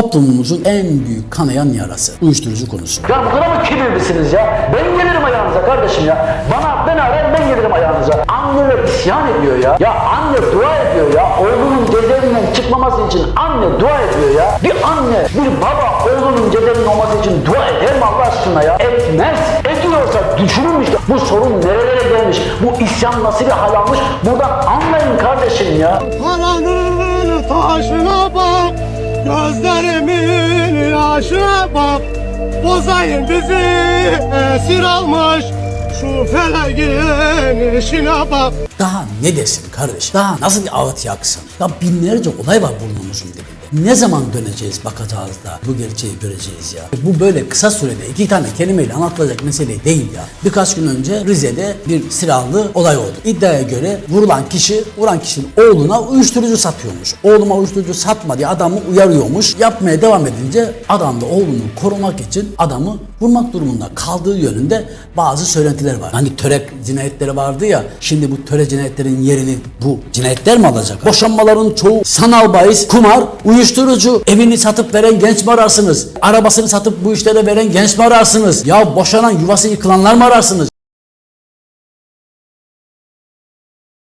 Toplumumuzun en büyük kanayan yarası. Uyuşturucu konusu. Ya bu kadar mı kibirlisiniz ya? Ben gelirim ayağınıza kardeşim ya. Bana ben arayın ben gelirim ayağınıza. Anneler isyan ediyor ya. Ya anne dua ediyor ya. Oğlunun cezaevinden çıkmaması için anne dua ediyor ya. Bir anne, bir baba oğlunun cezaevinde olması için dua eder mi Allah aşkına ya? Etmez. Ediyorsa düşünün işte bu sorun nerelere gelmiş? Bu isyan nasıl bir hal almış? Buradan anlayın kardeşim ya. Paranın taşına bak, gözlerimin yaşına bak. Bozayın bizi esir almış, şu feleğin işine bak. Daha ne desin kardeş? Daha nasıl bir ağıt yaksın? Ya binlerce olay var burnumuzun dibinde. Ne zaman döneceğiz bakacağız da bu gerçeği göreceğiz ya. Bu böyle kısa sürede iki tane kelimeyle anlatılacak mesele değil ya. Birkaç gün önce Rize'de bir silahlı olay oldu. İddiaya göre vurulan kişi, vuran kişinin oğluna uyuşturucu satıyormuş. Oğluma uyuşturucu satma diye adamı uyarıyormuş. Yapmaya devam edince adam da oğlunu korumak için adamı vurmak durumunda kaldığı yönünde bazı söylentiler var. Hani töre cinayetleri vardı ya şimdi bu töre cinayetlerin yerini bu cinayetler mi alacak? Boşanmaların çoğu sanal bahis, kumar, uyuşturucu, evini satıp veren genç mi ararsınız? Arabasını satıp bu işlere veren genç mi ararsınız? Ya boşanan yuvası yıkılanlar mı ararsınız?